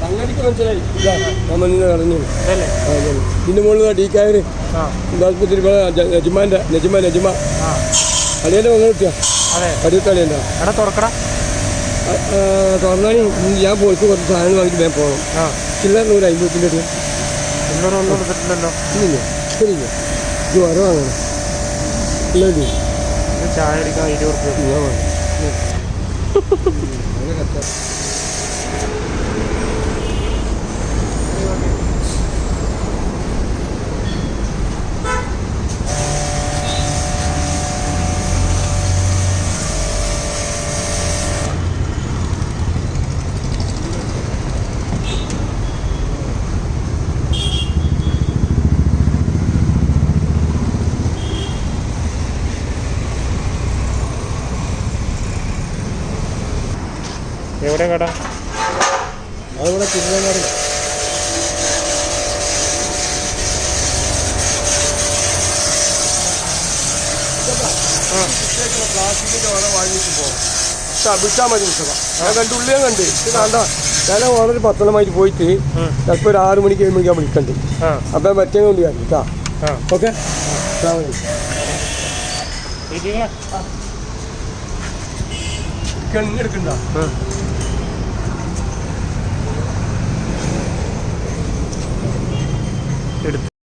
സംഗതിക്ക് മനസ്സിലായി. ഇതിന്റെ മുകളിൽ ഡി കായർ ആ. ആസ്പത്രി നജിമാന്റെ നജിമ നജിമ. അളിയന്റെ മകൾ കിട്ടിയ? അടുത്ത ഞാൻ പോയിട്ട് കുറച്ച് സാധനങ്ങൾ വാങ്ങിച്ച് വേഗം പോകണം ചില്ലറ നൂറ് അമ്പത്തിന്റെ അടുത്ത് ഇന്നൊരു ഒന്നും എടുത്തിട്ടില്ലല്ലോ. ഇല്ല ശരിയില്ല ഇത് വരെ വാങ്ങണം ഇല്ല. ചായ അടിക്കാൻ ഇരുപത് ഞാൻ വാങ്ങാം എവിടെ കട? അതിവിടെ തിരുവനന്തപുരം. പ്ലാസ്റ്റിക്കിന്റെ ഓരോ വാങ്ങിയിട്ട് പോകും വിട്ടാൽ മതി ഞാൻ കണ്ട് ഉള്ളിയും കണ്ട്. ഞാൻ വളരെ പത്തനമായിട്ട് പോയിട്ട് ചിലപ്പോ ചിലപ്പോൾ ഒരു ആറ് മണിക്ക് ഏഴ് മണിക്കാൻ ഞാൻ വിളിക്കണ്ട്. അപ്പൊ മറ്റേ കൊണ്ട് കേട്ടാ ആ. ഓക്കെ? എടുക്കണ്ട.